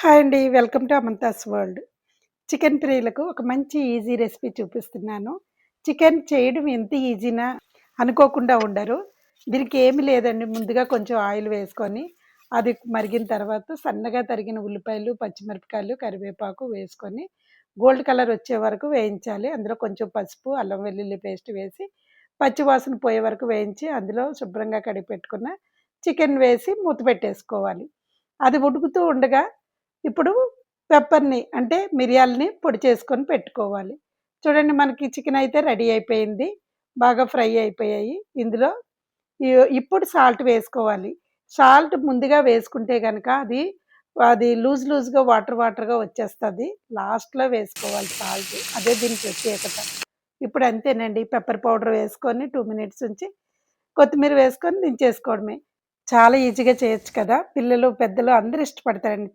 Hi అండి. Welcome to Amantha's world. Chicken ప్రియులకు ఒక మంచి ఈజీ రెసిపీ చూపిస్తున్నాను. చికెన్ చేయడం ఎంత ఈజీనా అనుకోకుండా ఉండరు. దీనికి ఏమి లేదండి. ముందుగా కొంచెం ఆయిల్ వేసుకొని అది మరిగిన తర్వాత సన్నగా తరిగిన ఉల్లిపాయలు పచ్చిమిరపకాయలు కరివేపాకు వేసుకొని గోల్డ్ కలర్ వచ్చే వరకు వేయించాలి. అందులో కొంచెం పసుపు అల్లం వెల్లుల్లి పేస్ట్ వేసి పచ్చివాసన పోయే వరకు వేయించి అందులో శుభ్రంగా కడిగి పెట్టుకున్న చికెన్ వేసి మూత పెట్టేసుకోవాలి. అది ఉడుకుతూ ఉండగా ఇప్పుడు పెప్పర్ని అంటే మిరియాలని పొడి చేసుకొని పెట్టుకోవాలి. చూడండి మనకి చికెన్ అయితే రెడీ అయిపోయింది. బాగా ఫ్రై అయిపోయాయి. ఇందులో ఇప్పుడు సాల్ట్ వేసుకోవాలి. సాల్ట్ ముందుగా వేసుకుంటే కనుక అది అది లూజ్ లూజ్గా వాటర్ వాటర్గా వచ్చేస్తుంది. లాస్ట్లో వేసుకోవాలి సాల్ట్ అదే దీని ప్రత్యేకత. ఇప్పుడు అంతేనండి. పెప్పర్ పౌడర్ వేసుకొని టూ మినిట్స్ ఉంచి కొత్తిమీర వేసుకొని దించేసుకోవడమే. చాలా ఈజీగా చేయొచ్చు కదా. పిల్లలు పెద్దలు అందరూ ఇష్టపడతారండి.